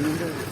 Oh, God.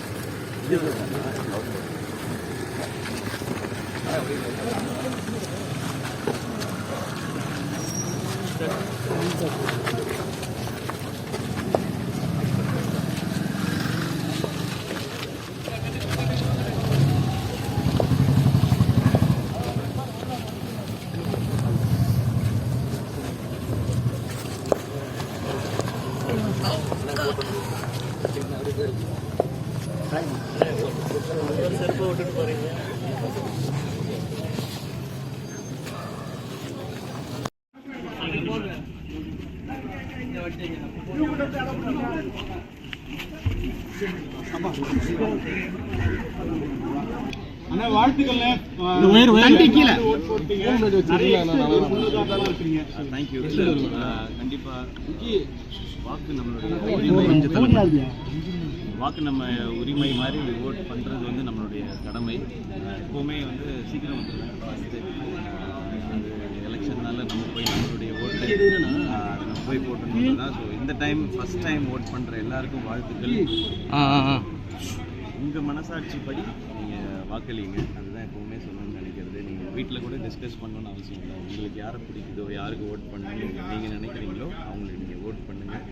அண்ணா வாழ்த்துக்கள்ண்ணே தண்டி கீழே. நிறைய பொருளாதாரம் இருக்கிறீங்க தேங்க்யூ கண்டிப்பாக வாக்கு நம்மளுடைய வாக்கு நம்ம உரிமை மாதிரி ஓட் பண்ணுறது வந்து நம்மளுடைய கடமை. எப்போவுமே வந்து சீக்கிரம் வந்துடுவேன் எலெக்ஷன்னால நம்ம போய் நம்மளுடைய ஓட்டு நம்ம போய் போட்டணும் தான் ஸோ இந்த டைம் ஃபஸ்ட் டைம் ஓட் பண்ணுற எல்லாருக்கும் வாழ்த்துக்கள். உங்கள் மனசாட்சிப்படி நீங்கள் வாக்களிங்க. அதுதான் எப்போவுமே சொல்லணும்னு நினைக்கிறது. நீங்கள் வீட்டில் கூட டிஸ்கஸ் பண்ணணும்னு அவசியம் இல்லை. உங்களுக்கு யாரை பிடிக்குதோ யாருக்கு ஓட் பண்ணணும்னு நீங்கள் நினைக்கிறீங்களோ அவங்களுக்கு நீங்கள் ஓட் பண்ணுங்கள்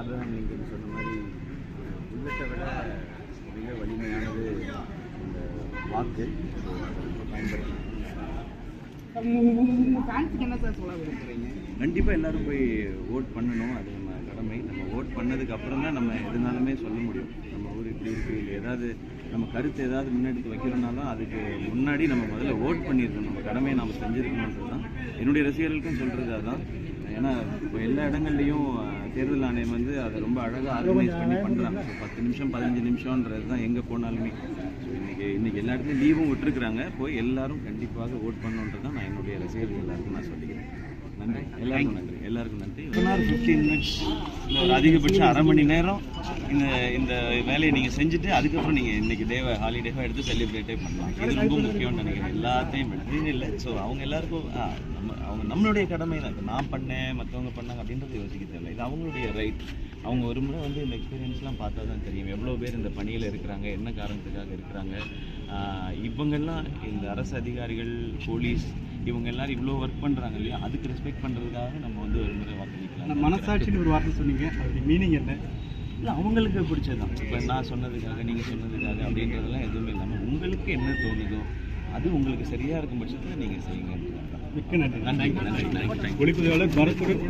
ஆப்ரஹாம் லிங்கன் சொன்ன மாதிரி உள்ளத்தை விட மிக வலிமையானது இந்த வாக்கு. ஸோ அதை ரொம்ப பயன்படுத்தி கண்டிப்பாக எல்லாரும் போய் ஓட் பண்ணணும். அது கடமை. நம்ம ஓட் பண்ணதுக்கு அப்புறம் தான் நம்ம எதுனாலுமே சொல்ல முடியும். நம்ம ஊர் இப்படி இருக்குது இல்லை ஏதாவது நம்ம கருத்து ஏதாவது முன்னெடுத்து வைக்கிறோம்னாலும் அதுக்கு முன்னாடி நம்ம முதல்ல ஓட் பண்ணியிருக்கணும். நம்ம கடமையை நாம் செஞ்சுருக்கணுன்றது தான் என்னுடைய ரசிகர்களுக்கும் சொல்கிறது அதுதான் ஏன்னா இப்போ எல்லா இடங்கள்லையும் தேர்தல் ஆணையம் வந்து அதை ரொம்ப அழகாக ஆர்கனைஸ் பண்ணி பண்ணுறாங்க ஸோ பத்து நிமிஷம் பதினஞ்சு நிமிஷம்ன்றது தான் எங்கே போனாலுமே. ஸோ இன்னைக்கு இன்றைக்கி எல்லா இடத்துலையும் லீவும் விட்டுருக்குறாங்க. போய் எல்லாரும் கண்டிப்பாக ஓட் பண்ணணுன்றது தான் நான் என்னுடைய ரசிகர்கள் எல்லாருக்கும் நான் சொல்லிக்கிறேன். நன்றி. எல்லாருக்கும் நன்றி. எல்லாருக்கும் நன்றி. ஒன் ஹவர் ஃபிஃப்டீன் மினிட்ஸ் இல்லை ஒரு அதிகபட்சம் அரை மணி நேரம் இந்த இந்த வேலையை நீங்கள் செஞ்சுட்டு அதுக்கப்புறம் நீங்கள் இன்னைக்கு டேவை ஹாலிடேவாக எடுத்து செலிப்ரேட்டே பண்ணலாம். இது ரொம்ப முக்கியம்னு நினைக்கிறேன். எல்லாத்தையும் விட இல்லை. ஸோ அவங்க எல்லாருக்கும் நம்ம அவங்க நம்மளுடைய கடமை தான். இப்போ நான் பண்ணேன் மற்றவங்க பண்ணாங்க அப்படின்றது யோசிக்க தேவையில்லை இது அவங்களுடைய ரைட் அவங்க ஒரு முறை வந்து இந்த எக்ஸ்பீரியன்ஸ்லாம் பார்த்தா தான் தெரியும். எவ்வளோ பேர் இந்த பணியில் இருக்கிறாங்க என்ன காரணத்துக்காக இருக்கிறாங்க. இவங்கெல்லாம் இந்த அரசு அதிகாரிகள் போலீஸ் இவங்க எல்லாரும் இவ்வளோ ஒர்க் பண்ணுறாங்க இல்லையா? அதுக்கு ரெஸ்பெக்ட் பண்ணுறதுக்காக நம்ம வந்து ஒரு முறை வாக்களிக்கலாம். மனசாட்சின்னு ஒரு வார்த்தை சொன்னீங்க. அதோட மீனிங் என்ன? இல்லை அவங்களுக்கு பிடிச்சதுதான். இப்போ நான் சொன்னதுக்காக நீங்கள் சொன்னதுக்காக அப்படின்றதெல்லாம் எதுவுமே இல்லாமல் உங்களுக்கு என்ன தோணுதோ அது உங்களுக்கு சரியாக இருக்கும் பட்சத்தில் நீங்கள் செய்யுங்க மிக்க நன்றி. நன்றி நன்றி ஒளிப்பதிவாளர் பரத்துடன்